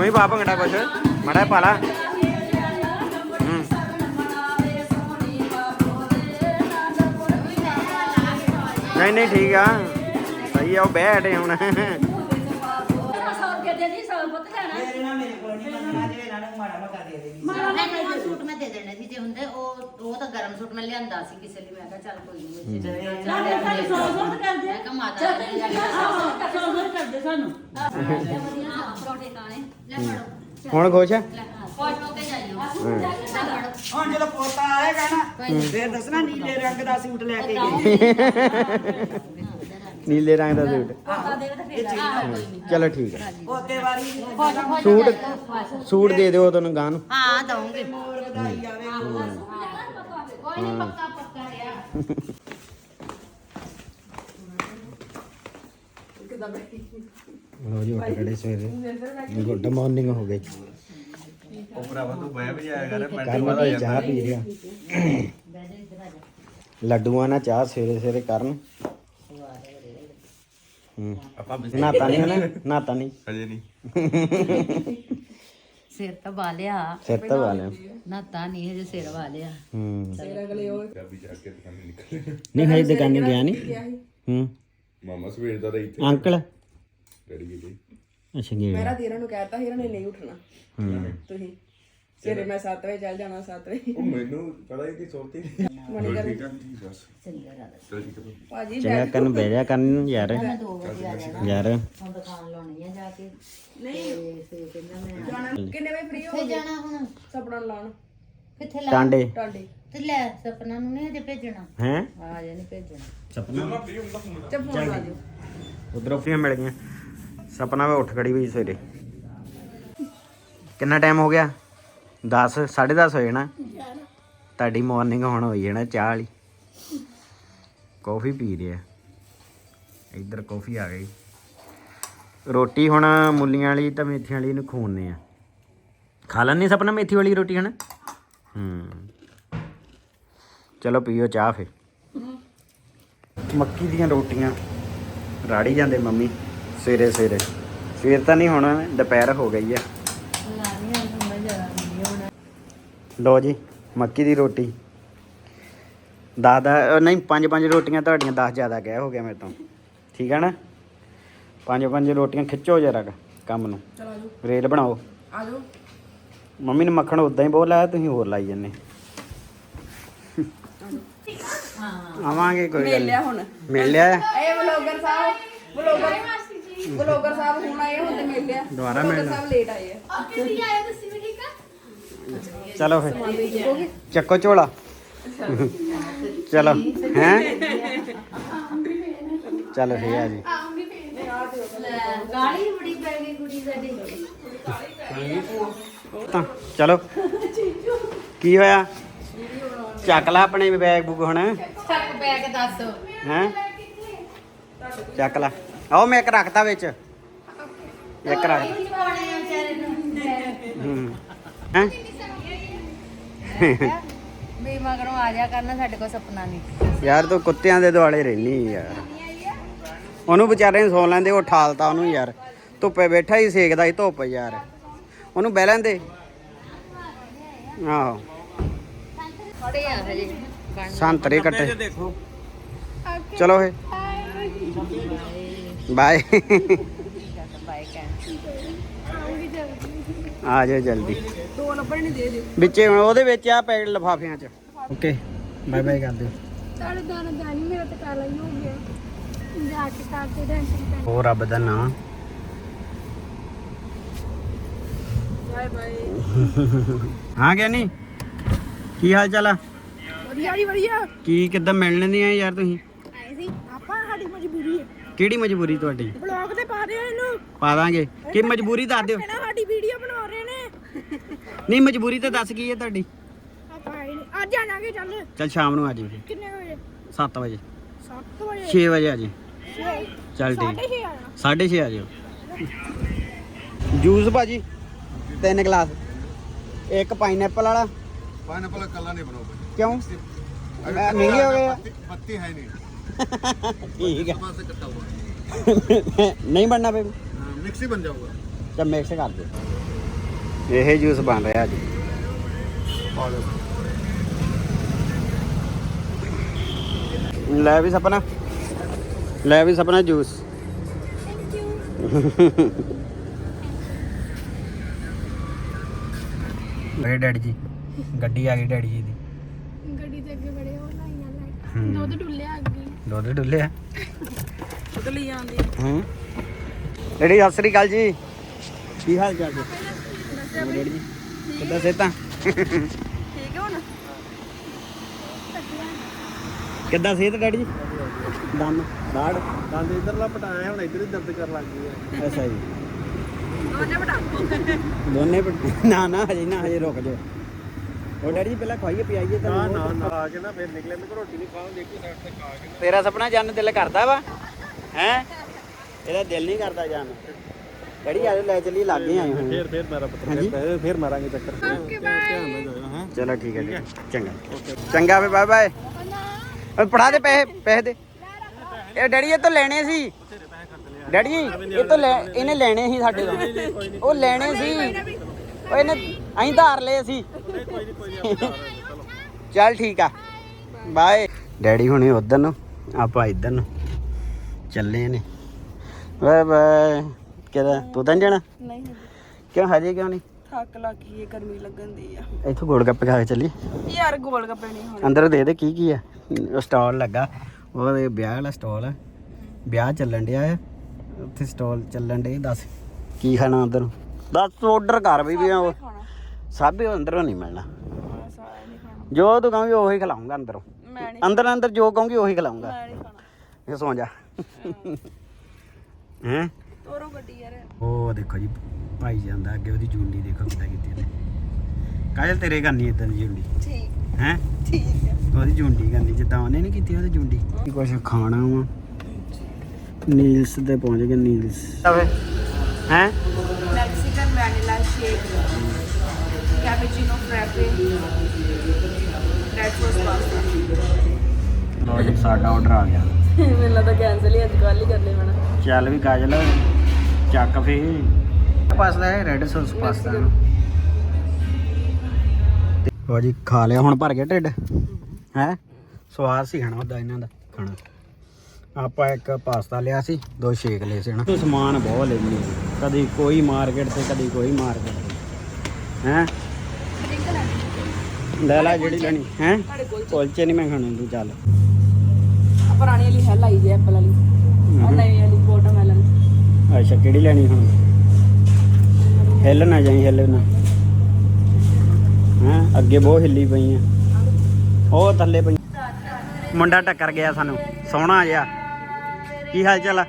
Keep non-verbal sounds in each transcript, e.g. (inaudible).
ਤੂੰ ਹੀ ਪਾ ਭੰਗੜਾ ਕੁਛ ਮੜਾ ਪਾ ਲਾ ਨਹੀਂ ਨਹੀਂ ਠੀਕ ਆ ਸਹੀ ਆ ਉਹ ਹਟੇ ਹੁਣ ਸੌ ਕੇ ਦੇ ਦੀ ਸੌ ਪੁੱਤ ਲੈਣਾ ਮੇਰੇ ਨਾਲ ਮੇਰੇ ਕੋਲ ਨਹੀਂ ਮੰਗਣਾ ਜੇ ਇਹਨਾਂ ਨੂੰ ਮਾੜਾ ਦੇ ਨਹੀਂ ਸੂਟ ਮੈਂ ਦੇ ਦੇਣੇ ਸੀ ਜੇ ਹੁੰਦੇ ਉਹ ਉਹ ਤਾਂ ਗਰਮ ਸੂਟ ਮੈਂ ਲਿਆਂਦਾ ਸੀ ਕਿਸੇ ਲਈ ਮੈਂ ਕਿਹਾ ਚੱਲ ਕੋਈ ਨਹੀਂ। ਸਾਡੇ ਸੌ ਸੌ ਕਰਦੇ। ਮੈਂ ਕਿਹਾ ਮਾਤਾ ਨੇ ਲਿਆ ਸੌ ਸੌ ਕਰਦੇ ਸਾਨੂੰ ਪਰੌਂਠੇ ਖਾਣੇ ਲੈ ਫੜੋ ਹੁਣ ਖੁਸ਼ ਹੋ ਕੇ ਜਾਈਓ। ਲੈ ਫੜੋ ਹੁਣ ਜਦੋਂ ਪੋਤਾ ਆਏਗਾ ਨਾ ਫੇਰ ਦੱਸਣਾ ਨੀਲੇ ਰੰਗ ਦਾ ਸੂਟ ਲੈ ਕੇ ਗਈ। ਨੀਲੇ ਰੰਗ ਦਾ ਸੂਟ। ਪੋਤਾ ਦੇਵੇ ਤਾਂ ਫੇਰ ਆ। ਚਲੋ ਠੀਕ ਹੈ। ਵਾਰੀ ਸੂਟ ਸੂਟ ਦੇ ਦਿਓ ਤੁਹਾਨੂੰ ਗਾਂ ਨੂੰ ਹਾਂ ਦਊਂਗੀ। ਵਧਾਈ ਆਵੇ। ਕੋਈ ਨਹੀਂ ਪੱਕਾ ਪੱਕਾ ਰਿਹਾ ਲੋ ਜੀ ਉੱਠ ਖੜੇ ਸਵੇਰੇ। ਗੁੱਡ ਮਾਰਨਿੰਗ ਹੋ ਗਈ। ਉਹ ਭਰਾਵਾ ਤੂੰ ਬਹਿ ਵੀ ਜਾਇਆ ਕਰ ਕਰਨ ਦੀ ਚਾਹ ਪੀ ਰਿਹਾ। ਲੱਡੂਆਂ ਨਾਲ ਚਾਹ ਸਵੇਰੇ ਸਵੇਰੇ ਕਰਨ। ਹੂੰ। ਆਪਾਂ ਨਾਤਾ ਨਹੀਂ ਨਾ ਨਾਤਾ ਨਹੀਂ। ਹਜੇ ਨਹੀਂ। ਸਿਰ ਤਾਂ ਵਾਲਿਆ ਸਿਰ ਤਾਂ ਵਾਲਿਆ ਨਾ ਤਾਂ ਨਹੀਂ ਹਜੇ ਸਿਰ ਵਾਲਿਆ ਹੂੰ। ਪੰਜਾਬੀ ਜਾ ਕੇ ਦੁਕਾਨੇ ਨਿਕਲੇ ਨਹੀਂ ਹਜੇ ਦੁਕਾਨੇ ਗਿਆ ਨਹੀਂ। ਹੂੰ। ਮਾਮਾ ਸਵੇਰ ਦਾ ਤਾਂ ਇੱਥੇ। ਅੰਕਲ? ਡੈਡੀ ਗਏ ਅੱਛਾ ਗਿਆ ਮੇਰਾ ਤੇਰਾ ਨੂੰ ਕਹਿਤਾ ਹੀਰਾ ਨੇ ਨਹੀਂ ਉੱਠਣਾ। ਤੁਸੀਂ? ਸਵੇਰੇ ਮੈਂ 7 ਵਜੇ ਚੱਲ ਜਾਣਾ 7 ਵਜੇ। ਉਹ ਮੈਨੂੰ ਪਤਾ ਹੀ ਕਿ ਸੋਤੀ ਮਣੀ ਕਰ ਠੀਕ ਆ ਚਲ ਠੀਕ ਆ ਭਾਜੀ ਚੰਗਾ ਕਰਨ ਬਹਿ ਜਾ ਕਰਨ ਯਾਰ। ਮੈਂ 2 ਵਜੇ ਆ ਜਾਣਾ। ਯਾਰ। ਹੁਣ ਦੁਕਾਨ ਲਾਉਣੀ ਆ ਜਾ ਕੇ। ਨਹੀਂ। ਤੇ ਫਿਰ ਕਹਿੰਦਾ ਮੈਂ ਕਿੰਨੇ ਵਜੇ ਫ੍ਰੀ ਹੋ ਕਿੱਥੇ ਜਾਣਾ ਹੁਣ? ਸਪਨਾ ਨੂੰ ਲਾਉਣ। ਕਿੱਥੇ ਲਾ ਟਾਂਡੇ। ਟਾਂਡੇ। ਤੇ ਲੈ ਸਪਨਾ ਨੂੰ ਨਹੀਂ ਹਜੇ ਭੇਜਣਾ। ਹੈ? ਆ ਜੇ ਨਹੀਂ ਭੇਜਣਾ। ਸਪਨਾ। ਤੇ ਫੋਨ ਲਾ। ਦਿਓ। ਉਧਰੋਂ ਫੀਆਂ ਮਿਲ ਗਈਆਂ। ਸਪਨਾ ਵੇ ਉੱਠ ਖੜੀ ਹੋਈ ਸਵੇਰੇ। ਕਿੰਨਾ ਟਾਈਮ ਹੋ ਗਿਆ? 10 10:30 ਹੋ ਜਾਣਾ। ਤੁਹਾਡੀ ਮਾਰਨਿੰਗ ਹੁਣ ਹੋਈ ਜਾਣਾ ਚਾਹ ਵਾਲੀ। ਕਾਫੀ ਪੀ ਰਿਹਾ। ਇੱਧਰ ਕਾਫੀ ਆ ਗਈ। ਰੋਟੀ ਹੁਣ ਮੁੱਲੀਆਂ ਵਾਲੀ ਤਾਂ ਮੇਥੀਆਂ ਵਾਲੀ ਨੂੰ ਖੂਨਨੇ ਆ। ਖਾ ਲੈਣੀ ਸਪਨਾ ਮੇਥੀ ਵਾਲੀ ਰੋਟੀ, ਹਨਾ? ਹੂੰ। ਚਲੋ ਪੀਓ ਚਾਹ ਫੇ ਮੱਕੀ ਦੀਆਂ ਰੋਟੀਆਂ। ਰਾੜੀ ਜਾਂਦੇ ਮੰਮੀ। ਸਵੇਰੇ ਸਵੇਰੇ ਸਵੇਰ ਤਾਂ ਨਹੀਂ ਹੁਣ, ਦੁਪਹਿਰ ਹੋ ਗਈ ਆ। ਲੋ ਜੀ ਮੱਕੀ ਦੀ ਰੋਟੀ। ਦਸ ਦਾ ਨਹੀਂ ਪੰਜ ਪੰਜ ਰੋਟੀਆਂ ਤੁਹਾਡੀਆਂ 10 ਜ਼ਿਆਦਾ ਕਹਿ ਹੋ ਗਿਆ ਮੇਰੇ ਤੋਂ। ਠੀਕ ਹੈ ਨਾ? ਪੰਜ ਪੰਜ ਰੋਟੀਆਂ ਖਿੱਚੋ ਜਰਾ ਕੁ ਕੰਮ ਨੂੰ। ਚਲੋ ਆਜੋ ਰੇਲ ਬਣਾਓ। ਆਜੋ ਮੰਮੀ ਨੇ ਮੱਖਣ ਉਦਾਂ ਹੀ ਬਹੁਤ ਲਾਇਆ ਤੁਸੀਂ ਹੋਰ ਲਾਈ ਜੰਨੇ ਆਵਾਂਗੇ ਕੋਈ ਗੱਲ ਮਿਲ ਲਿਆ ਨਹੀਂ। ਹੁਣ। ਮਿਲ ਲਿਆ ਇਹ ਵਲੋਗਰ ਸਾਹਿਬ ਵਲੋਗਰ ਵਲੋਗਰ ਸਾਹਿਬ ਹੁਣ ਆਏ ਹੁਣ ਤੇ ਮਿਲ ਲਿਆ ਦੁਬਾਰਾ ਵਲੋਗਰ ਮਿਲਣਾ। ਸਾਹਿਬ ਲੇਟ ਆਏ ਆ। ਚਲੋ ਫਿਰ। ਚੱਕੋ ਝੋਲਾ। ਚਲੋ ਹੈ? ਚਲੋ ਫੇ ਆ ਜੀ। ਗਾਲੀ ਬੜੀ ਪੈ ਗਈ ਕੁੜੀ ਸਾਡੀ ਤਾਂ ਚਲੋ। ਕੀ ਹੋਇਆ? ਚੱਕ ਲੈ ਆਪਣੇ ਬੈਗ ਬੁੱਕ ਹੁਣ। ਚੱਕ ਬੈਗ ਦੱਸ ਹੈ? ਚੱਕ ਲੈ। ਆਓ ਮੈਂ ਇੱਕ ਰੱਖਤਾ ਵਿੱਚ। ਇੱਕ ਰੱਖ। ਨੂੰ। ਹੂੰ? ਹੈ ਵੀ ਮਗਰੋਂ ਆ ਜਾ ਕਰਨਾ ਸਾਡੇ ਕੋਲ ਸੁਪਨਾ ਨਹੀਂ। ਯਾਰ ਤੂੰ ਕੁੱਤਿਆਂ ਦੇ ਦੁਆਲੇ ਰਹਿਨੀ ਯਾਰ। ਉਹਨੂੰ ਵਿਚਾਰੇ ਨੂੰ ਸੌ ਲੈਂਦੇ ਉਹ ਠਾਲਤਾ ਉਹਨੂੰ ਯਾਰ। ਧੁੱਪੇ ਬੈਠਾ ਹੀ ਸੇਕਦਾ ਸੀ ਧੁੱਪ ਯਾਰ। ਉਹਨੂੰ ਬਹਿ ਲੈਂਦੇ। ਆਹੋ। ਖੜੇ ਆ ਹਜੇ। ਬਣ ਸੰਤਰੇ ਕੱਟੇ। ਚਲੋ ਫੇ ਬਾਏ ਬਾਈ ਕਹਿ ਆ ਜਾਓ ਜਲਦੀ। ਦੋ ਲੱਭਣ ਨਹੀਂ ਦੇ ਦਿਓ। ਵਿੱਚੇ ਹੁਣ ਉਹਦੇ ਵਿੱਚ ਆ ਪੈਕਟ ਲਫਾਫਿਆਂ ਚ। ਓਕੇ ਬਾਏ ਬਾਏ ਕਰ ਦਿਓ ਸਾਡੇ ਦਾਣਾ ਦਾਣੀ ਮੇਰਾ ਤਾਂ ਕਾਲਾ ਹੀ ਹੋ ਗਿਆ। ਜਾ ਕੇ ਤਾਂ ਤੇ ਟੈਨਸ਼ਨ ਹੋ ਰੱਬ ਦਾ ਨਾਮ ਬਾਏ ਬਾਏ। ਹਾਂ ਗਿਆਨੀ ਕੀ ਹਾਲ ਚਾਲ ਆ? ਵਧੀਆ ਜੀ ਵਧੀਆ। ਕੀ ਕਿੱਦਾਂ ਮਿਲਣ ਨਹੀਂ ਆਏ ਯਾਰ ਤੁਸੀਂ? ਆਏ ਸੀ। ਆਪਾਂ ਸਾਡੀ ਮਜਬੂਰੀ ਹੈ। ਕਿਹੜੀ ਮਜਬੂਰੀ ਤੁਹਾਡੀ? ਬਲੌਗ ਤੇ ਪਾ ਰਹੇ ਆ ਇਹਨੂੰ। ਪਾ ਦਾਂਗੇ। ਕੀ ਮਜਬੂਰੀ ਦੱਸ ਦਿਓ। ਸਾਡੀ ਵੀਡੀਓ ਨਹੀਂ ਮਜਬੂਰੀ ਤਾਂ ਦੱਸ ਕੀ ਹੈ ਤੁਹਾਡੀ ਆਪਾਂ ਆਏ ਨੀ। ਅੱਜ ਆਣਾਗੇ ਚੱਲ ਚੱਲ ਸ਼ਾਮ ਨੂੰ ਆ ਜੀ ਕਿੰਨੇ ਕੁ ਵਜੇ 7 ਵਜੇ 7 ਵਜੇ 6 ਵਜੇ ਆ ਜੀ ਛੇ। ਚੱਲ ਸਾਢੇ ਠੀਕ ਛੇ ਆਣਾ 6:30 ਆ ਜਿਓ ਜੂਸ ਭਾਜੀ ਤਿੰਨ ਗਲਾਸ ਇੱਕ ਪਾਈਨਐਪਲ ਵਾਲਾ ਪਾਈਨਐਪਲ ਕੱਲਾ ਨਹੀਂ ਬਣਾਓ ਕਿਉਂ ਮੈਂ ਮਹਿੰਗੇ ਹੋ ਗਏ ਆ ਪੱਤੀ ਹੈ ਨਹੀਂ ਠੀਕ ਹੈ ਪਾਸੇ ਕੱਟਾ हुआ ਨਹੀਂ ਬਣਨਾ ਬੇਬੀ मिक्स ही बन जाऊंगा ਚੱਲ ਮਿਕਸ ਕਰ ਦਿਓ ਇਹ ਜੂਸ ਬਣ ਰਿਹਾ ਜੀ। ਲੈ ਵੀ ਸਪਨਾ। ਲੈ ਵੀ ਸਪਨਾ ਜੂਸ। ਮੇਰੇ ਡੈਡੀ ਜੀ ਗੱਡੀ ਆ ਗਈ ਡੈਡੀ ਜੀ ਦੀ। ਗੱਡੀ ਦੇ ਅੱਗੇ ਬੜੇ ਉਹ ਲਾਈਆਂ ਲਾਈਟ ਹੂੰ। ਦੁੱਧ ਡੁੱਲਿਆ ਅੱਗੇ। ਡੁੱਲੇ ਆ ਉਤਲੀ ਜਾਂਦੀ। ਹੂੰ। ਡੈਡੀ ਸਤਿ ਸ੍ਰੀ ਅਕਾਲ ਜੀ। ਕੀ ਹਾਲ ਚਾਲ ਜੀ? ਡੈਡੀ ਜੀ ਕਿੱਦਾਂ ਸੇਤਾ ਠੀਕ ਹੈ ਹੁਣ? ਕਿੱਦਾਂ ਸਿਹਤ ਡੈਡੀ ਜੀ? ਦਮ ਦਾੜ ਦੰਦ ਇਧਰਲਾ ਪਟਾਇਆ ਹੁਣ ਇਧਰ ਹੀ ਦਰਦ ਕਰਨ ਲੱਗ ਗਈ ਅੱਛਾ ਜੀ। ਦੋਨੇ ਬਟਾ ਦੋਨੇ ਨਾ ਨਾ ਹਜੇ ਨਾ ਹਜੇ ਰੁਕ ਜਾਓ। ਉਹ ਡੈਡੀ ਜੀ ਪਹਿਲਾਂ ਖਵਾਈਏ ਪਿਆਈਏ ਨਾ ਤਾਂ ਨਾ ਨਾ ਆ ਕੇ ਨਾ ਫਿਰ ਨਿਕਲੇ ਮੈਂ ਰੋਟੀ ਨਹੀਂ ਖਾਵਾਂ ਦੇਖੀ ਸਾਈਡ ਤੇ ਖਾ ਕੇ ਤੇਰਾ ਸੁਪਨਾ ਜਾਣ ਦਿਲ ਕਰਦਾ ਵਾ ਹੈ? ਇਹਦਾ ਦਿਲ ਨਹੀਂ ਕਰਦਾ ਜਾਣ ਡੈਡੀ ਆਜੋ ਲੈ ਚੱਲੀ ਲਾਗੇ ਆਏ ਹੋਏ ਫਿਰ ਫਿਰ ਮੇਰਾ ਪੁੱਤਰ। ਹਾਂਜੀ। ਫਿਰ ਫਿਰ ਮਾਰਾਂਗੇ ਚੱਕਰ। ਚਲੋ ਠੀਕ ਹੈ ਜੀ ਚੰਗਾ। ਚੰਗਾ ਵੇ ਬਾਏ ਬਾਏ। ਓਏ ਪੜਾ ਦੇ ਪੈਸੇ ਪੈਸੇ ਦੇ। ਇਹ ਡੈਡੀ ਇਹ ਤੋਂ ਲੈਣੇ ਸੀ। ਡੈਡੀ ਜੀ, ਇਹ ਤੋਂ ਲੈ ਇਹਨੇ ਲੈਣੇ ਸੀ ਸਾਡੇ ਤੋਂ। ਉਹ ਲੈਣੇ ਸੀ। ਉਹ ਇਹਨੇ ਅਸੀਂ ਧਾਰ ਲਏ ਸੀ। ਚੱਲ ਠੀਕ ਆ। ਬਾਏ। ਡੈਡੀ ਹੁਣੇ ਉਧਰ ਨੂੰ ਆਪਾਂ ਇੱਧਰ ਨੂੰ। ਚੱਲੇ ਨੇ। Bye bye. ਕਿਹਦਾ ਤੂੰ ਤਾਂ ਨੀ ਜਾਣਾ? ਨਹੀਂ ਕਿਉਂ ਹਜੇ ਕਿਉਂ ਨਹੀਂ? ਥੱਕ ਲੱਗੀ ਏ ਗਰਮੀ ਲੱਗਣ ਦੀ ਆ। ਇੱਥੋਂ ਗੋਲ ਗੱਪੇ ਖਾ ਕੇ ਚੱਲੀ? ਯਾਰ ਗੋਲ ਗੱਪੇ ਨਹੀਂ ਹੋਣੇ। ਅੰਦਰ ਦੇ ਦੇ ਕੀ ਕੀ ਆ? ਸਟਾਲ ਲੱਗਾ। ਉਹਦੇ ਵਿਆਹ ਵਾਲਾ ਸਟਾਲ ਆ। ਵਿਆਹ ਚੱਲਣ ਡਿਆ ਆ। ਉੱਥੇ ਸਟਾਲ ਚੱਲਣ ਡੇ ਦੱਸ ਕੀ ਖਾਣਾ ਅੰਦਰ? ਦੱਸ ਆਰਡਰ ਕਰ ਵੀ ਵੀ ਉਹ। ਖਾਣਾ। ਸਭ ਅੰਦਰੋਂ ਨਹੀਂ ਮਿਲਣਾ। ਹਾਂ, ਸਾਰਾ ਨਹੀਂ ਖਾਣਾ। ਜੋ ਤੂੰ ਕਹੋਗੇ ਉਹੀ ਖਿਲਾਉਂਗਾ ਅੰਦਰੋਂ। ਮੈਂ ਨਹੀਂ ਅੰਦਰ ਅੰਦਰ ਜੋ ਕਹੋਗੇ ਉਹੀ ਖਿਲਾਉਂਗਾ ਮੈਂ ਨਹੀਂ ਖਾਣਾ। ਇਹ ਸੌਂ ਜਾ। ਹੈਂ? ਤੋਰੋ ਗੱਡੀ ਯਾਰ। ਉਹ ਦੇਖੋ ਜੀ ਭਾਈ ਜਾਂਦਾ ਅੱਗੇ ਉਹਦੀ ਜੁੰਡੀ ਦੇਖੋ ਕਿੱਦਾਂ ਕੀਤੀ ਉਹਨੇ। ਕਾਜਲ ਤੇਰੇ ਕਰਨੀ ਇਦਾਂ ਦੀ ਜੁੰਡੀ? ਠੀਕ। ਹੈਂ? ਠੀਕ ਹੈ ਉਹਦੀ ਜੁੰਡੀ ਕਰਨੀ ਜਿੱਦਾਂ ਉਹਨੇ ਨਹੀਂ ਕੀਤੀ ਉਹਦੀ ਜੁੰਡੀ। ਕੀ ਕੁਛ ਖਾਣਾ ਵਾ? ਨੀਲਸ ਤੇ ਪਹੁੰਚ ਗਏ ਨੀਲਸ। ਹੈ? Mexican vanilla shake. Cappuccino frappe red sauce pasta ਲੋ ਜੀ ਸਾਡਾ ਆਰਡਰ ਆ ਗਿਆ। ਮੈਨੂੰ ਲੱਗਦਾ ਕੈਨਸਲ ਹੀ ਅੱਜ ਕੱਲ ਹੀ ਕਰਨੇ ਪੈਣਾ ਚੱਲ ਵੀ ਕਾਜਲ। ਚੱਕ ਫੇ। ਪਾਸਤਾ ਹੈ ਰੈੱਡ ਸੌਸ ਪਾਸਤਾ। ਲੋ ਜੀ ਖਾ ਲਿਆ ਹੁਣ ਭਰ ਗਿਆ ਢਿੱਡ। ਹੈ? ਸਵਾਦ ਸੀ ਖਾਣਾ ਉਹਦਾ ਇਹਨਾਂ ਦਾ ਖਾਣਾ। ਆਪਾਂ ਇੱਕ ਪਾਸਤਾ ਲਿਆ ਸੀ ਦੋ ਸ਼ੇਕ ਲਏ ਸੀ ਹਨਾ। ਸਮਾਨ ਬਹੁਤ ਲੈਂਦੀ। ਕਦੀ ਕੋਈ ਮਾਰਕੀਟ ਤੇ ਕਦੀ ਕੋਈ ਮਾਰਕੀਟ ਹੈ? ਲੈ ਲੈ ਜਿਹੜੀ ਲੈਣੀ। ਹੈ? ਕੁਲਚੇ ਨਹੀਂ ਮੈਂ ਖਾਣੇ ਤੂੰ ਚੱਲ। ਪੁਰਾਣੀ ਵਾਲੀ ਹੈ ਲਾਈ ਜੇ ਐਪਲ ਵਾਲੀ। ਆ ਨਵੀਂ ਵਾਲੀ। ਅੱਛਾ ਕਿਹੜੀ ਲੈਣੀ ਹੁਣ? ਹਿੱਲ ਨਾ ਜਾਈ ਹਿੱਲ ਨਾ। ਹਾਂ ਅੱਗੇ ਬਹੁਤ ਹਿੱਲੀ ਪਈ ਆ। ਉਹ ਥੱਲੇ ਪਈ। ਮੁੰਡਾ ਟੱਕਰ ਗਿਆ ਸਾਨੂੰ। ਸੋਹਣਾ ਜਿਹਾ। ਕੀ ਹਾਲ ਚਾਲ ਆ?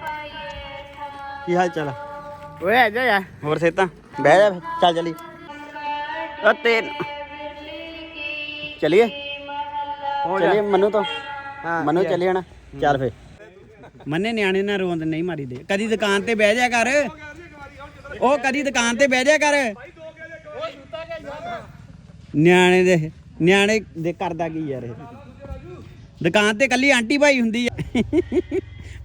ਕੀ ਹਾਲ ਚਾਲ ਆ? ਓਏ ਆ ਜਾ ਯਾਰ। ਹੋਰ ਸੇਤਾ? ਬਹਿ ਜਾ ਚੱਲ ਚਲੀ ਓ ਤੇ ਚਲੀਏ? ਚਲੀਏ ਮਨੂ ਤੋਂ? ਮਨੂ ਚੱਲੀਏ। ਨਾ ਚੱਲ ਫੇ ਮੰਨੇ ਨਿਆਣੇ ਨਾ ਰੋਂਦ ਨਹੀਂ ਮਾਰੀ ਦੇ ਕਦੀ ਦੁਕਾਨ ਤੇ ਬਹਿ ਜਾ ਕਰ। ਉਹ ਕਦੀ ਦੁਕਾਨ ਤੇ ਬਹਿ ਜਾ ਕਰ। ਨਿਆਣੇ ਦੇ ਨਿਆਣੇ ਦੇ ਕਰਦਾ ਕੀ ਯਾਰ ਇਹ? ਦੁਕਾਨ ਤੇ ਕੱਲੀ ਆਂਟੀ ਭਾਈ ਹੁੰਦੀ ਆ।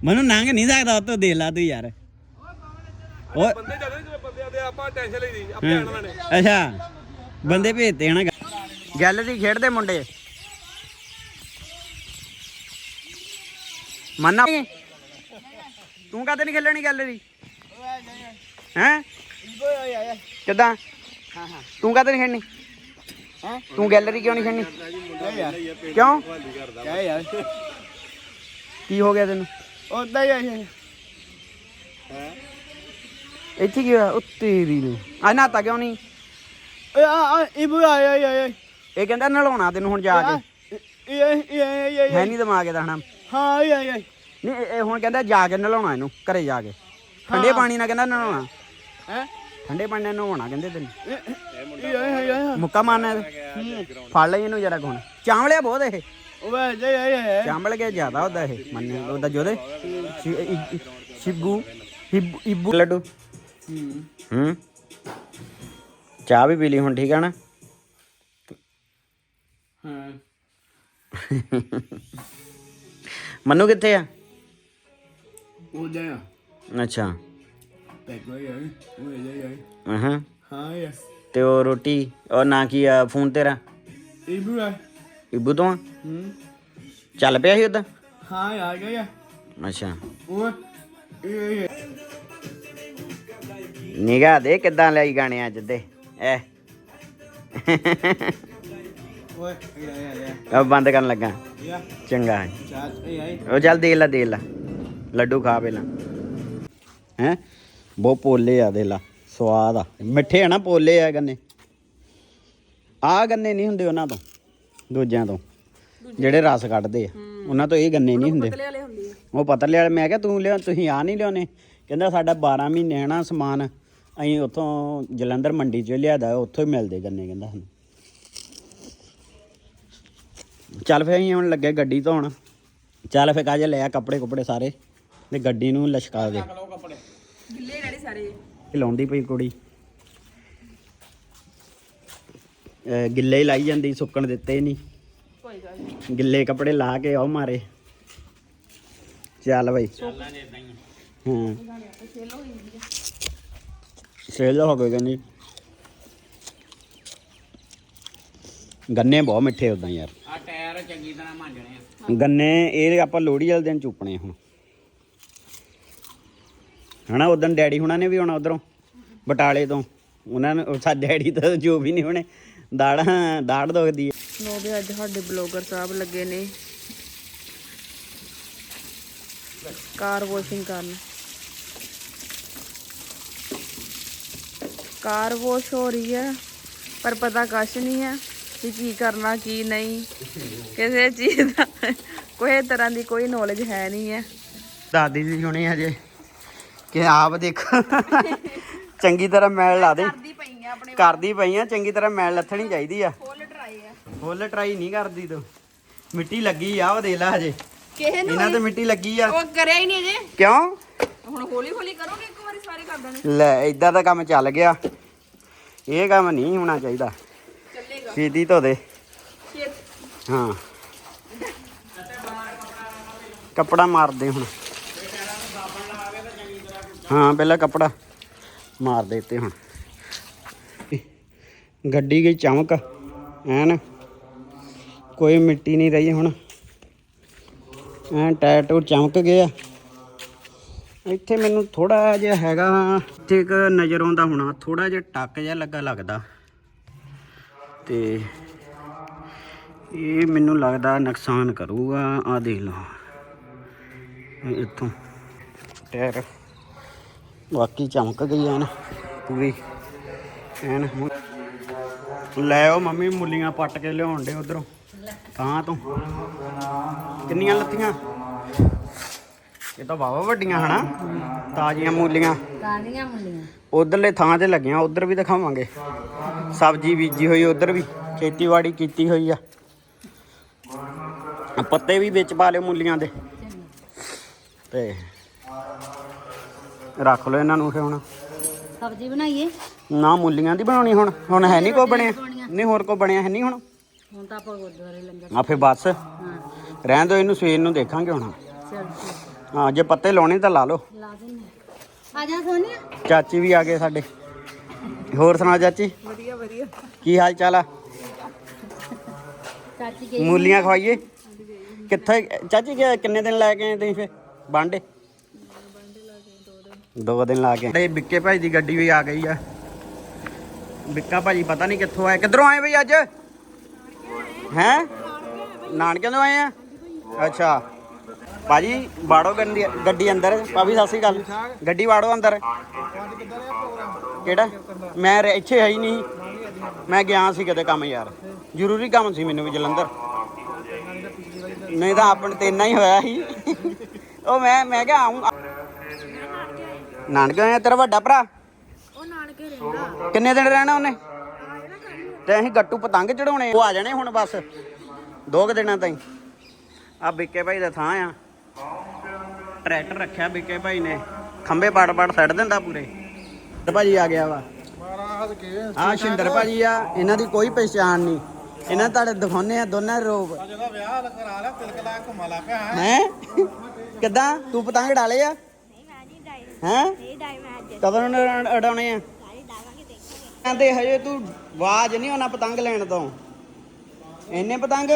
ਮੈਨੂੰ ਨੰਗ ਨਹੀਂ ਸਕਦਾ ਉਹ ਤੋਂ ਦੇਖ ਲਾ ਤੂੰ ਯਾਰ। ਉਹ ਬੰਦੇ ਜਾਂਦੇ ਜਿਵੇਂ ਬੰਦੇ ਦੇ ਆਪਾਂ ਟੈਨਸ਼ਨ ਲਈ ਦੀ ਆਪੇ ਆਣਾ ਨੇ। ਅੱਛਾ ਬੰਦੇ ਭੇਜਦੇ ਹਨਾ। ਗੈਲਰੀ ਖੇਡਦੇ ਮੁੰਡੇ। ਮੰਨਾ ਤੂੰ ਕਾਹਤੇ ਨਹੀਂ ਖੇਲਣੀ ਗੈਲਰੀ ਹੈ? ਕਿੱਦਾਂ? ਤੂੰ ਕਾਹਤੇ ਨਹੀਂ ਖੇਡਣੀ ਹੈ? ਤੂੰ ਗੈਲਰੀ ਕਿਉਂ ਨਹੀਂ ਖੇਡਣੀ ਕਿਉਂ? ਕਿਆ ਯਾਰ। ਕੀ ਹੋ ਗਿਆ ਤੈਨੂੰ? ਉਦਾਂ ਹੀ ਆਏ ਇੱਥੇ ਕੀ ਹੋਇਆ? ਉੱਤੇ ਦੀ ਨੂੰ। ਆ ਨਹਾਤਾ ਕਿਉਂ ਨਹੀਂ? ਓਏ ਆ ਆ ਆਏ ਆਏ ਇਹ ਕਹਿੰਦਾ ਨਲਾਉਣਾ ਤੈਨੂੰ ਹੁਣ ਜਾ ਕੇ। ਇਹ ਇਹ ਇਹ ਹੈ ਨਹੀਂ ਦਿਮਾਗ ਇਹਦਾ ਹਣਾ ਹਾਂ ਆਏ ਆਏ। ਨਹੀਂ ਇਹ ਇਹ ਹੁਣ ਕਹਿੰਦਾ ਜਾ ਕੇ ਨਲਾਉਣਾ ਇਹਨੂੰ ਘਰੇ ਜਾ ਕੇ। ਠੰਡੇ ਪਾਣੀ ਨਾਲ ਕਹਿੰਦਾ ਨਲਾਉਣਾ ਹੈ? ਠੰਡੇ ਪਾਣੀ ਨਾਲ ਨਹਾਉਣਾ ਕਹਿੰਦੇ ਤੈਨੂੰ। ਇਹ ਆਏ ਆਏ ਮੁੱਕਾ ਮਾਰਨਾ ਇਹਦੇ। ਫੜ ਲਈ ਇਹਨੂੰ ਜਰਾ ਕੋਣ ਚਾਂਵਲਿਆ ਬਹੁਤ ਇਹ। ਓਏ ਜੈ ਆਏ ਆਏ ਚਾਂਵਲ ਕੇ ਜ਼ਿਆਦਾ ਹੁੰਦਾ ਇਹ ਮੰਨੇ ਉਹਦਾ ਜੋਦੇ ਸ਼ਿ- ਇ- ਸ਼ਿਬੂ ਹਿਬੂ ਇਬੂ। ਲੱਡੂ। ਹੂੰ। ਚਾਹ ਵੀ ਪੀ ਲਈ ਹੁਣ ਠੀਕ ਆ ਨਾ? ਹਾਂ। ਮੰਨੂ ਕਿੱਥੇ ਆ? ਉਹ ਜਾ ਅੱਛਾ ਹਾਂ ਹਾਂ ਯਾਰ ਤੇ ਉਹ ਰੋਟੀ ਉਹ ਨਾ ਕੀ ਆ ਫੋਨ ਤੇਰਾ ਇਬੂ ਆ ਇਬੂ ਤੋਂ ਆ? ਹੂੰ ਚੱਲ ਪਿਆ ਸੀ ਉਦਾਂ ਹਾਂ ਆ ਗਿਆ ਅੱਛਾ ਉਹ ਇਹ ਨਿਗਾਹ ਦੇ ਕਿੱਦਾਂ ਲਈ ਗਾਣੇ ਅੱਜ ਦੇ ਐ ਓਏ ਇਹ ਇਹ ਉਹ ਬੰਦ ਕਰਨ ਲੱਗਾ ਇਹ ਚੰਗਾ ਹੈ ਚਾਚ ਇਹ ਇਹ ਉਹ ਚੱਲ ਦੇ ਲੈ ਦੇ ਲੈ ਲੱਡੂ ਖਾ ਪਹਿਲਾਂ। ਹੈ? ਬਹੁਤ ਪੋਲੇ ਆ ਦੇ ਲਾ ਸਵਾਦ ਆ। ਮਿੱਠੇ ਆ ਨਾ ਪੋਲੇ ਆ ਗੰਨੇ। ਆ ਗੰਨੇ ਨਹੀਂ ਹੁੰਦੇ ਉਹਨਾਂ ਤੋਂ ਦੂਜਿਆਂ ਤੋਂ। ਜਿਹੜੇ ਰਸ ਕੱਢਦੇ ਆ। ਉਹਨਾਂ ਤੋਂ ਇਹ ਗੰਨੇ ਨਹੀਂ ਹੁੰਦੇ। ਪਤਲੇ ਵਾਲੇ ਹੁੰਦੇ ਆ। ਉਹ ਪਤਲੇ ਵਾਲੇ ਮੈਂ ਕਿਹਾ ਤੂੰ ਲਿਆ ਤੁਸੀਂ ਆ ਨਹੀਂ ਲਿਆਉਣੇ। ਕਹਿੰਦਾ ਸਾਡਾ 12 ਮਹੀਨੇ ਹਨਾ ਸਮਾਨ ਅਸੀਂ ਉੱਥੋਂ ਜਲੰਧਰ ਮੰਡੀ ਚੋਂ ਲਿਆਦਾ ਉੱਥੋਂ ਹੀ ਮਿਲਦੇ ਗੰਨੇ ਕਹਿੰਦਾ ਸਾਨੂੰ। ਚੱਲ ਫੇ ਅਸੀਂ ਹੁਣ ਲੱਗੇ ਗੱਡੀ ਧੋਣ। ਚੱਲ ਫੇ ਕਾਜੇ ਲਿਆ ਕੱਪੜੇ ਕੁਪੜੇ ਸਾਰੇ। ਤੇ ਗੱਡੀ ਨੂੰ ਲਸ਼ਕਾ ਦੇ ਗਿੱਲੇ ਡੈਡੀ ਸਾਰੇ। ਹਿਲਾਉਂਦੀ ਪਈ ਕੁੜੀ। ਅਹ ਗਿੱਲੇ ਹੀ ਲਾਈ ਜਾਂਦੀ ਸੁੱਕਣ ਦਿੱਤੇ ਹੀ ਨਹੀਂ। ਕੋਈ ਗੱਲ ਨਹੀਂ ਗਿੱਲੇ ਕੱਪੜੇ ਲਾ ਕੇ ਆਓ ਮਾਰੇ। ਚੱਲ ਬਈ। ਹਾਂ। ਸੇਲ ਹੋ ਗਏ ਕਹਿੰਦੀ। ਗੰਨੇ ਬਹੁਤ ਮਿੱਠੇ ਉਦਾਂ ਯਾਰ। ਆ ਟਾਇਰ ਚੰਗੀ ਤਰ੍ਹਾਂ ਮਾਂਜਣੇ ਆ। ਗੰਨੇ ਇਹ ਆਪਾਂ ਲੋਹੜੀ ਵਾਲੇ ਦਿਨ ਚੁੱਪਣੇ ਹੁਣ। ਹਨਾ ਉਦੋਂ ਡੈਡੀ ਹੁਣਾਂ ਨੇ ਵੀ ਆਉਣਾ ਉਧਰੋਂ ਬਟਾਲੇ ਤੋਂ। ਉਹਨਾਂ ਨੇ ਸਾਡੇ ਡੈਡੀ ਤਾਂ ਜੋ ਵੀ ਨਹੀਂ ਹੋਣੇ ਦਾੜਾਂ ਦਾੜ ਦੁਖਦੀ ਹੈ ਨੋ ਵੀ ਅੱਜ ਸਾਡੇ ਬਲੌਗਰ ਸਾਹਿਬ ਲੱਗੇ ਨੇ। ਕਾਰ ਵਾਸ਼ਿੰਗ ਕਰਨ। ਕਾਰ ਵਾਸ਼ ਹੋ ਰਹੀ ਹੈ ਪਰ ਪਤਾ ਕੁਛ ਨਹੀਂ ਹੈ ਕਿ ਕੀ ਕਰਨਾ ਕੀ ਨਹੀਂ। ਕਿਸੇ ਚੀਜ਼ ਦਾ ਕੋਈ ਤਰ੍ਹਾਂ ਦੀ ਕੋਈ ਨੌਲੇਜ ਹੈ ਨਹੀਂ ਹੈ। ਦਾਦੀ ਜੀ ਹੁਣੇ ਹਜੇ ਕਿ ਆਪ ਦੇਖੋ। ਚੰਗੀ ਤਰ੍ਹਾਂ ਮੈਲ ਲਾ ਦੇ। ਕਰਦੀ ਪਈ ਆ ਆਪਣੇ ਕਰਦੀ ਪਈ ਆ ਚੰਗੀ ਤਰ੍ਹਾਂ ਮੈਲ ਲੱਥਣੀ ਚਾਹੀਦੀ ਆ। ਫੁੱਲ ਟਰਾਈ ਆ। ਫੁੱਲ ਟਰਾਈ ਨਹੀਂ ਕਰਦੀ ਤੂੰ। ਮਿੱਟੀ ਲੱਗੀ ਆ ਉਹ ਦੇ ਲੈ ਹਜੇ। ਕਿਸੇ ਨੂੰ ਇਹਨਾਂ ਤੇ ਮਿੱਟੀ ਲੱਗੀ ਆ। ਉਹ ਕਰਿਆ ਹੀ ਨਹੀਂ ਜੇ ਕਿਉਂ? ਹੁਣ ਹੌਲੀ ਹੌਲੀ ਕਰੋਗੇ ਇੱਕ ਵਾਰੀ ਸਾਰੇ ਕਰ ਦੇਣੇ। ਲੈ ਇਦਾਂ ਦਾ ਕੰਮ ਚੱਲ ਗਿਆ। ਇਹ ਕੰਮ ਨਹੀਂ ਹੋਣਾ ਚਾਹੀਦਾ। ਚੱਲੇਗਾ। ਛੇਤੀ ਧੋ ਦੇ। ਹਾਂ। ਕੱਪੜਾ ਮਾਰਦੇ ਹੁਣ। ਹਾਂ, ਪਹਿਲਾਂ ਕੱਪੜਾ ਮਾਰ ਦੇ ਤੇ ਹੁਣ। ਗੱਡੀ ਗਈ ਚਮਕ, ਐਨ ਕੋਈ ਮਿੱਟੀ ਨਹੀਂ ਰਹੀ ਹੁਣ। ਐਨ ਟਾਇਰ ਟੂਰ ਚਮਕ ਗਿਆ ਇੱਥੇ ਮੈਨੂੰ ਥੋੜਾ ਜਿਹਾ ਹੈਗਾ, ਇੱਥੇ ਇੱਕ ਨਜ਼ਰ ਆਉਂਦਾ ਹੋਣਾ ਥੋੜਾ ਜਿਹਾ ਟੱਕ ਜਿਹਾ ਲੱਗਾ ਲੱਗਦਾ। ਤੇ ਇਹ ਮੈਨੂੰ ਲੱਗਦਾ ਨੁਕਸਾਨ ਕਰੂਗਾ ਆ ਦੇਖ ਲਓ। ਇੱਥੋਂ ਟਾਇਰ ਬਾਕੀ ਚਮਕ ਗਈ ਐਨ ਪੂਰੀ। ਐਨ ਹੁਣ ਲੈ ਆਓ ਮੰਮੀ ਮੁੱਲੀਆਂ ਪੱਟ ਕੇ ਲਿਆਉਣ ਦੇ ਉਧਰੋਂ। ਤਾਂ ਤੋਂ। ਕਿੰਨੀਆਂ ਲੱਤੀਆਂ ਇਹ ਤਾਂ ਵਾਵਾ ਵੱਡੀਆਂ ਹਨਾ। ਤਾਜ਼ੀਆਂ ਮੂਲੀਆਂ। ਕਾਹਦੀਆਂ ਮੁੰਡੀਆਂ ਉਧਰਲੇ ਥਾਂ ਤੇ ਲੱਗੀਆਂ ਉਧਰ ਵੀ ਦਿਖਾਵਾਂਗੇ। ਸਬਜ਼ੀ ਬੀਜੀ ਹੋਈ ਉਧਰ ਵੀ ਖੇਤੀਬਾੜੀ ਕੀਤੀ ਹੋਈ ਆ। ਪੱਤੇ ਵੀ ਵਿੱਚ ਪਾ ਲਿਓ ਮੂਲੀਆਂ ਦੇ। ਤੇ ਰੱਖ ਲਓ ਇਹਨਾਂ ਨੂੰ ਫਿਰ ਹੁਣ। ਸਬਜ਼ੀ ਬਣਾਈਏ? ਨਾ ਮੂਲੀਆਂ ਦੀ ਬਣਾਉਣੀ ਹੁਣ। ਹੁਣ ਹੈ ਨਹੀਂ ਕੋ ਬਣਿਆ। ਨਹੀਂ ਹੋਰ ਕੋ ਬਣਿਆ ਹੈ ਨਹੀਂ ਹੁਣ? ਹੁਣ ਤਾਂ ਆਪਾਂ ਗੁਰਦੁਆਰੇ ਲੰਗਰ ਆ ਫਿਰ ਬਸ। ਰਹਿਣ ਦਿਓ ਇਹਨੂੰ ਸਵੇਰ ਨੂੰ ਦੇਖਾਂਗੇ ਹੁਣ। ਹਾਂ ਜੇ ਪੱਤੇ ਲਾਉਣੇ ਤਾਂ ਲਾ ਲਓ। ਲਾ ਦਿੰਦੇ ਆ ਜਾ ਸੋਨੀਆ। ਚਾਚੀ ਵੀ ਆ ਗਏ ਸਾਡੇ। ਹੋਰ ਸੁਣਾ ਚਾਚੀ? ਵਧੀਆ ਵਧੀਆ। ਕੀ ਹਾਲ ਚਾਲ ਆ? ਚਾਚੀ ਗਈ ਮੂਲੀਆਂ ਖਵਾਈਏ? ਕਿੱਥੇ ਚਾਚੀ ਕਿ- ਕਿੰਨੇ ਦਿਨ ਲੈ ਕੇ ਆਏ ਤੁਸੀਂ ਫੇ ਬਾਂਡੇ? ਦੋ ਦਿਨ ਲਾ ਕੇ। ਇਹ ਬਿੱਕੇ ਭਾਈ ਦੀ ਗੱਡੀ ਵੀ ਆ ਗਈ ਆ। ਬਿੱਕਾ ਭਾਜੀ ਪਤਾ ਨਹੀਂ ਕਿੱਥੋਂ ਆਏ ਕਿੱਧਰੋਂ ਆਏ ਬਈ ਅੱਜ? ਹੈ? ਨਾਨਕਿਆਂ ਤੋਂ ਆਏ ਆ? ਅੱਛਾ। ਭਾਜੀ ਬਾੜੋ ਗੱਡੀ ਗੱਡੀ ਅੰਦਰ। ਭਾਬੀ, ਸਤਿ ਸ਼੍ਰੀ ਅਕਾਲ। ਗੱਡੀ ਵਾੜੋ ਅੰਦਰ। ਕਿਹੜਾ? ਮੈਂ ਇੱਥੇ ਹੈ ਹੀ ਨਹੀਂ। ਮੈਂ ਗਿਆ ਸੀ ਕਿਤੇ ਕੰਮ ਯਾਰ। ਜ਼ਰੂਰੀ ਕੰਮ ਸੀ ਮੈਨੂੰ ਵੀ ਜਲੰਧਰ। ਨਹੀਂ ਤਾਂ ਆਪਣੇ ਤੇ ਇੰਨਾ ਹੀ ਹੋਇਆ ਸੀ। ਉਹ ਮੈਂ ਮੈਂ ਕਿਹਾ ਆਉਂ ਨਾਨਕੇ ਆਇਆ ਤੇਰਾ ਵੱਡਾ ਭਰਾ? ਉਹ ਨਾਨਕੇ ਰਹਿੰਦਾ। ਕਿੰਨੇ ਦਿਨ ਰਹਿਣਾ ਉਹਨੇ? ਤੇ ਅਸੀਂ ਗੱਟੂ ਪਤੰਗ ਚੜਾਉਣੇ ਉਹ ਆ ਜਾਣੇ ਹੁਣ ਬਸ। ਦੋ ਕੁ ਦਿਨਾਂ ਤਾਈਂ। ਆ ਬਿੱਕੇ ਭਾਈ ਦਾ ਥਾਂ ਆ। ਟਰੈਕਟਰ ਰੱਖਿਆ ਬਿੱਕੇ ਭਾਈ ਨੇ। ਖੰਬੇ ਪਾੜ ਪਾੜ ਸੱਟ ਦਿੰਦਾ ਪੂਰੇ। ਤੇ ਭਾਜੀ ਆ ਗਿਆ ਵਾ। ਆ ਸ਼ਿੰਦਰ ਭਾਜੀ ਆ। ਇਹਨਾਂ ਦੀ ਕੋਈ ਪਛਾਣ ਨਹੀਂ। ਇਹਨਾਂ ਤੁਹਾਡੇ ਦਿਖਾਉਨੇ ਆ ਦੋਨਾਂ ਦੇ ਰੂਪ ਜਦੋਂ ਵਿਆਹ ਕਰਾ ਲਿਆ ਤਿਲਕ ਲਾ ਘੁੰਮਾ ਲਾ ਪਿਆ। ਹੈ? ਕਿੱਦਾਂ? ਤੂੰ ਪਤੰਗ ਡਾਲੇ ਆ? ਹੈ? ਕਦੋਂ ਨੂੰ ਉਡਾ- ਉਡਾਉਣੇ ਆ? ਕਹਿੰਦੇ ਹਜੇ ਤੂੰ ਆਵਾਜ਼ ਨਹੀਂ ਆਉਣਾ ਪਤੰਗ ਲੈਣ ਤੋਂ। ਇੰਨੇ ਪਤੰਗ?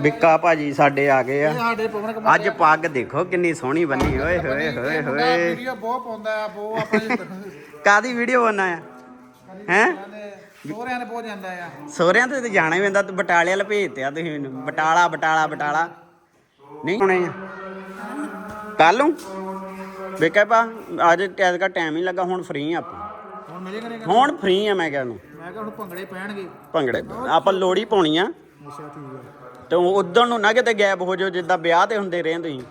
ਬਿੱਕਾ ਭਾਜੀ ਸਾਡੇ ਆ ਗਏ ਆ। ਸਾਡੇ ਪਵਨ ਕੁਮਾਰ ਅੱਜ ਪੱਗ ਦੇਖੋ ਕਿੰਨੀ ਸੋਹਣੀ ਬੰਨੀ ਓਏ ਹੋਏ ਹੋਏ ਹੋਏ ਵੀਡੀਓ ਬਹੁਤ ਪਾਉਂਦਾ ਆ ਬਹੁਤ ਆਪਣੇ ਕਾਦੀ ਵੀਡੀਓ ਬਣਾ ਆ? ਹੈ? ਸੋਹਰਿਆਂ ਨੇ ਬਹੁਤ ਜਾਂਦਾ ਆ। ਸੋਹਰਿਆਂ ਤੇ ਤਾਂ ਜਾਣਾ ਹੀ ਪੈਂਦਾ ਤੂੰ ਬਟਾਲੇ ਵਾਲ ਭੇਜਤਿਆ ਤੁਸੀਂ ਮੈਨੂੰ। ਬਟਾਲਾ ਬਟਾਲਾ ਬਟਾਲਾ। ਨਹੀਂ ਹੋਣੇ ਕੱਲ ਨੂੰ? ਵੇਖਿਆ ਪਾ ਅੱਜ ਟੈਦ ਦਾ ਟਾਈਮ ਹੀ ਲੱਗਾ ਹੁਣ ਫ੍ਰੀ ਆ ਆਪਾਂ। ਹੁਣ ਮਿਲੇ ਕਰੇਗਾ ਹੁਣ ਫ੍ਰੀ ਆ ਮੈਂ ਕਿਹਾ ਨੂੰ ਮੈਂ ਕਿਹਾ ਹੁਣ ਭੰਗੜੇ ਪੈਣਗੇ। ਭੰਗੜੇ ਆਪਾਂ ਲੋੜੀ ਪਾਉਣੀ ਆ। ਅੱਛਾ ਠੀਕ ਹੈ ਤੇ ਉਦੋਂ ਨੂੰ ਨਾ ਕਿਤੇ ਗੈਪ ਹੋ ਜਾਓ ਜਿੱਦਾਂ ਵਿਆਹ ਤੇ ਹੁੰਦੇ ਰਹੇ ਤੁਸੀਂ।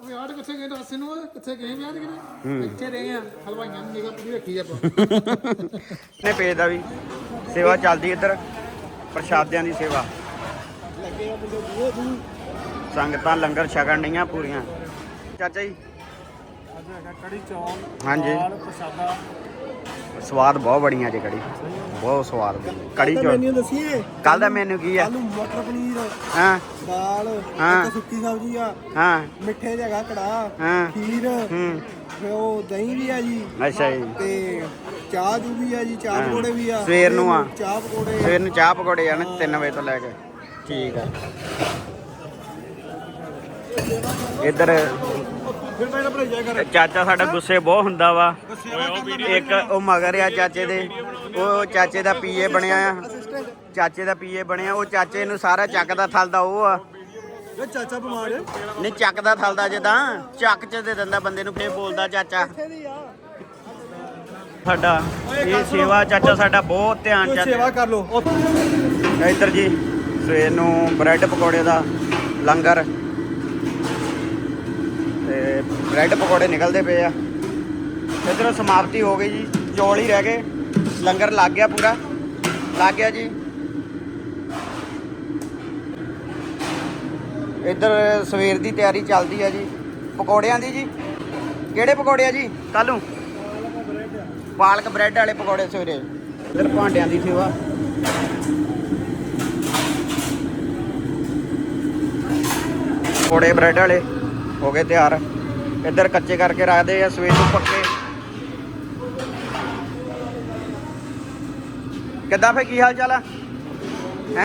ਉਹ ਯਾਰ ਕਿੱਥੇ ਗਏ ਦੱਸ ਨੂੰ ਕਿੱਥੇ ਗਏ ਵਿਆਹ ਤੇ ਕਿਤੇ? ਇੱਥੇ ਰਹੇ ਆ ਹਲਵਾਈਆਂ ਨੂੰ ਨਿਗਾ ਪੂਰੀ ਰੱਖੀ ਆਪਾਂ। (laughs) ਨੇ ਪੇਜ ਦਾ ਵੀ ਸੇਵਾ ਚੱਲਦੀ ਇੱਧਰ ਪ੍ਰਸ਼ਾਦਿਆਂ ਦੀ ਸੇਵਾ। ਸੰਗਤਾਂ ਲੰਗਰ ਛਕਣ ਡੀਆਂ ਪੂਰੀਆਂ। ਚਾਚਾ ਜੀ ਅੱਜ ਹੈਗਾ ਕੜੀ ਚੌਲ ਹਾਂਜੀ। ਦਾਲ ਪ੍ਰਸ਼ਾਦਾ। ਸਵਾਦ ਬਹੁਤ ਬੜੀਆਂ ਜੇ ਕੜੀ। ਬਹੁਤ ਸਵਾਦ ਕੜੀ ਚੌਲ। ਦੱਸੀਏ? ਕੱਲ ਦਾ ਮੈਨੂ ਕੀ ਆ? ਆਲੂ ਮਟਰ ਪਨੀਰ ਹਾਂ। ਦਾਲ ਹਾਂ। ਇੱਕ ਸੁੱਕੀ ਸਬਜ਼ੀ ਆ। ਹਾਂ। ਮਿੱਠੇ ਚ ਹੈਗਾ ਕੜਾ ਹਾਂ। ਖੀਰ ਹੂੰ। ਫਿਰ ਉਹ ਦਹੀਂ ਵੀ ਆ ਜੀ। ਅੱਛਾ ਜੀ। ਤੇ ਚਾਹ ਜੂ ਵੀ ਆ ਜੀ ਚਾਹ ਹਾਂ। ਪਕੌੜੇ ਵੀ ਆ। ਸਵੇਰ ਨੂੰ ਆ। ਚਾਹ ਪਕੌੜੇ। ਸਵੇਰ ਨੂੰ ਚਾਹ ਪਕੌੜੇ ਆਣ 3 ਵਜੇ ਤੋਂ ਲੈ ਕੇ। ਠੀਕ ਆ। ਇੱਧਰ ਫਿਰ ਮੈਂ ਭਰਜਾਇਆ ਕਰ ਚਾਚਾ ਸਾਡਾ ਗੁੱਸੇ ਬਹੁਤ ਹੁੰਦਾ ਵਾ। ਇੱਕ ਉਹ ਮਗਰ ਆ ਚਾਚੇ ਦੇ। ਉਹ ਚਾਚੇ ਦਾ ਪੀਏ ਬਣਿਆ ਆ। ਚਾਚੇ ਦਾ ਪੀਏ ਬਣਿਆ। ਉਹ ਚਾਚੇ ਨੂੰ ਸਾਰਾ ਚੱਕਦਾ ਥਲਦਾ ਉਹ ਆ। ਇਹ ਚਾਚਾ ਬਿਮਾਰ ਹੈ ਨਹੀਂ ਚੱਕਦਾ ਥਲਦਾ ਜਦਾਂ। ਚੱਕ ਚ ਦੇ ਦਿੰਦਾ ਬੰਦੇ ਨੂੰ ਫੇਰ ਬੋਲਦਾ ਚਾਚਾ। ਸਾਡਾ ਇਹ ਸੇਵਾ ਚਾਚਾ ਸਾਡਾ ਬਹੁਤ ਧਿਆਨ ਕੋਈ ਸੇਵਾ ਚਾਚਾ ਕਰ ਲੋ ਇੱਧਰ ਜੀ ਸਵੇਰ ਨੂੰ ਬ੍ਰੈਡ ਪਕੌੜੇ ਦਾ ਲੰਗਰ। ਤੇ ਬ੍ਰੈਡ ਪਕੌੜੇ ਨਿਕਲਦੇ ਪਏ ਆ। ਇੱਧਰੋਂ ਸਮਾਪਤੀ ਹੋ ਗਈ ਜੀ। ਚੌਲ ਹੀ ਰਹਿ ਗਏ। ਲੰਗਰ ਲੱਗ ਗਿਆ ਪੂਰਾ। ਲੱਗ ਗਿਆ ਜੀ। ਇੱਧਰ ਸਵੇਰ ਦੀ ਤਿਆਰੀ ਚੱਲਦੀ ਆ ਜੀ। ਪਕੌੜਿਆਂ ਦੀ ਜੀ। ਕਿਹੜੇ ਪਕੌੜੇ ਆ ਜੀ? ਕੱਲ ਨੂੰ। ਪਾਲਕ ਬ੍ਰੈਡ ਵਾਲੇ ਪਕੌੜੇ ਸਵੇਰੇ। ਇੱਧਰ ਭਾਂਡਿਆਂ ਦੀ ਸੇਵਾ। ਪਕੌੜੇ ਬ੍ਰੈਡ ਵਾਲੇ। ਹੋ ਗਏ ਤਿਆਰ। ਇੱਧਰ ਕੱਚੇ ਕਰਕੇ ਰੱਖਦੇ ਆ, ਸਵੇਰ ਨੂੰ ਪੱਕੇ। ਕਿੱਦਾਂ ਫੇ ਕੀ ਹਾਲ ਚਾਲ ਆ?